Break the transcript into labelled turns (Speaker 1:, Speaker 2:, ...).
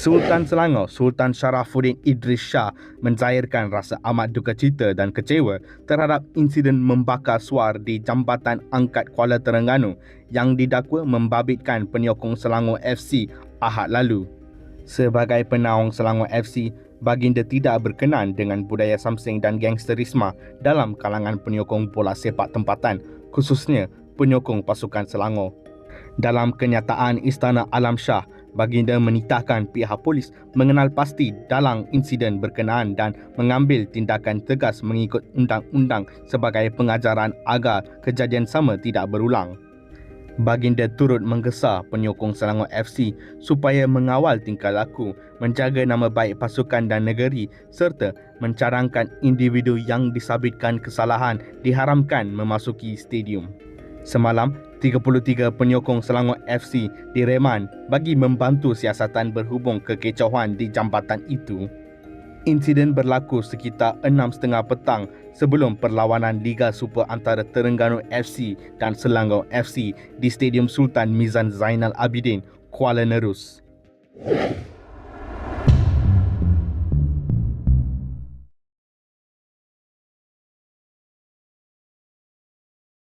Speaker 1: Sultan Selangor Sultan Sharafuddin Idris Shah mencairkan rasa amat duka cita dan kecewa terhadap insiden membakar suar di Jambatan Angkat Kuala Terengganu yang didakwa membabitkan penyokong Selangor FC Ahad lalu. Sebagai penaung Selangor FC, baginda tidak berkenan dengan budaya samsing dan gangsterisme dalam kalangan penyokong bola sepak tempatan, khususnya penyokong pasukan Selangor. Dalam kenyataan Istana Alam Shah, baginda menitahkan pihak polis mengenal pasti dalam insiden berkenaan dan mengambil tindakan tegas mengikut undang-undang sebagai pengajaran agar kejadian sama tidak berulang. Baginda turut menggesa penyokong Selangor FC supaya mengawal tingkah laku, menjaga nama baik pasukan dan negeri serta mencarangkan individu yang disabitkan kesalahan diharamkan memasuki stadium. Semalam, 33 penyokong Selangor FC direman bagi membantu siasatan berhubung kekecauan di jambatan itu. Insiden berlaku sekitar 6.30 petang sebelum perlawanan Liga Super antara Terengganu FC dan Selangor FC di Stadium Sultan Mizan Zainal Abidin, Kuala Nerus.